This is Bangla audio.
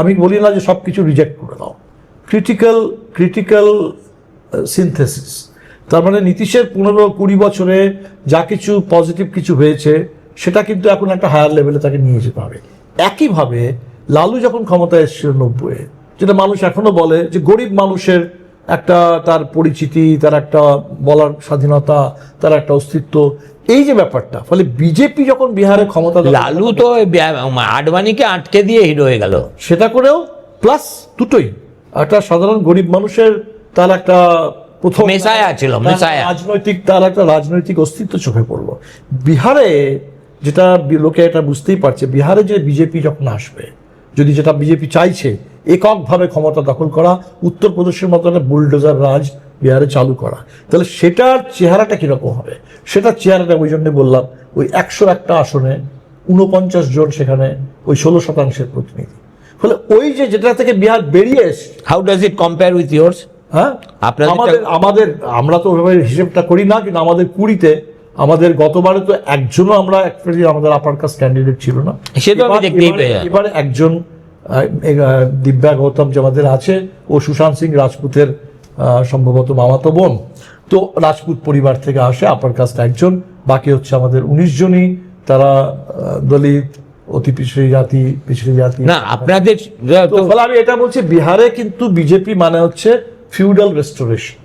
আমি বলি না যে সব কিছু রিজেক্ট করে দাও। ক্রিটিক্যাল ক্রিটিক্যাল সিনথেসিস তার মানে নীতিশের পনেরো কুড়ি বছরে যা কিছু পজিটিভ কিছু হয়েছে, সেটা কিন্তু এখন একটা হায়ার লেভেলে তাকে নিয়ে যেতে হবে। একইভাবে লালু যখন ক্ষমতায় এসেছিল নব্বইয়ে, যেটা মানুষ এখনও বলে যে গরিব মানুষের একটা তার পরিচিতি তার একটা বলার স্বাধীনতা তার একটা অস্তিত্ব। এই যে ব্যাপারটা ফলে বিজেপি যখন বিহারে ক্ষমতা লালু তো আডবাণীকে আটকে দিয়ে হিরো হয়ে গেল। সেটা করেও প্লাস দুটোই। একটা সাধারণ গরিব মানুষের তার একটা প্রথম মেসায়া ছিল, মেসায়া। রাজনৈতিক তার একটা রাজনৈতিক অস্তিত্ব চোখে পড়ল। বিহারে যেটা লোকে এটা বুঝতেই পারছে বিহারে যে বিজেপি যখন আসবে যদি যেটা বিজেপি চাইছে এককভাবে ক্ষমতা দখল করা উত্তরপ্রদেশের মতো একটা বুলডোজার রাজ বিহারে চালু করা। তাহলে সেটার চেহারাটা কীরকম হবে? সেটার চেহারাটা ওই জন্য বললাম ওই একশো একটা আসনে উনপঞ্চাশ জন সেখানে ওই ষোলো শতাংশের প্রতিনিধি। ফলে ওই যে যেটা থেকে বিহার বেরিয়ে এসছে how does it compare with yours হ্যাঁ? আমাদের আমাদের আমরা তো ওইভাবে হিসেবটা করি না কিন্তু আমাদের কুড়িতে আমাদের গতবারে তো একজনও আমরা আমাদের আপার কাস্ট ক্যান্ডিডেট ছিল না। সে তো আমি এবার- একজন দিব্যা গৌতম যে আমাদের আছে ও সুশান্ত সিং রাজপুতের সম্ভবত মামাতো বোন। তো রাজপুত পরিবার থেকে আসে আপার কাস্ট একজন বাকি হচ্ছে আমাদের উনিশ জনই। তারা দলিত অতি পিছিয়ে জাতি পিছিয়ে জাতি। না আপনাদের আমি এটা বলছি বিহারে কিন্তু বিজেপি মানে হচ্ছে ফিউডাল রেস্টোরেশন